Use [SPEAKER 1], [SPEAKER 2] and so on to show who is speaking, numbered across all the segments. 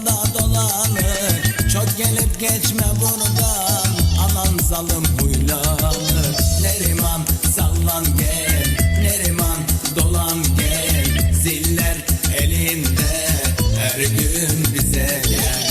[SPEAKER 1] yolda dolanır. Çok gelip geçme buradan. Anan zalım huylanır. Neriman sallan gel. Neriman dolan gel. Ziller elinde. Her gün bize gel.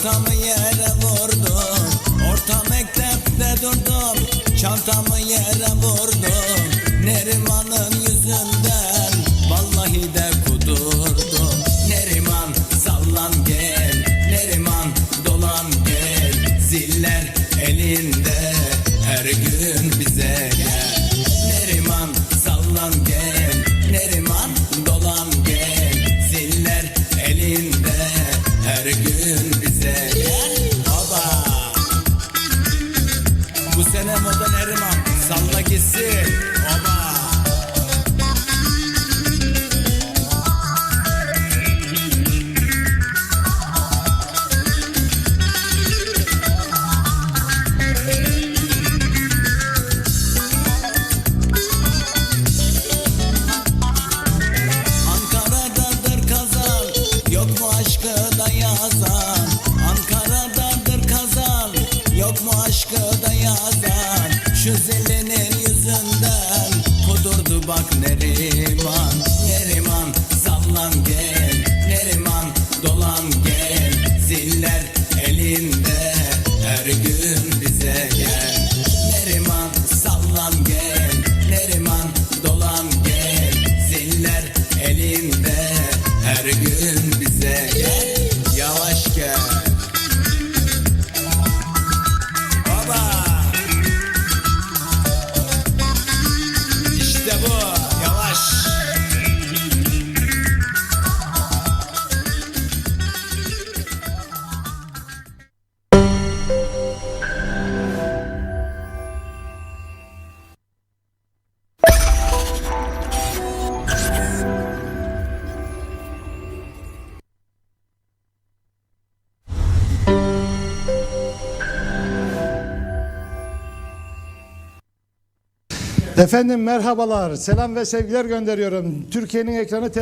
[SPEAKER 1] come. Tam aşkı da yazan? Şu zelinin yüzünden Kudurdu bak nerim.
[SPEAKER 2] Efendim merhabalar, selam ve sevgiler gönderiyorum. Türkiye'nin ekranı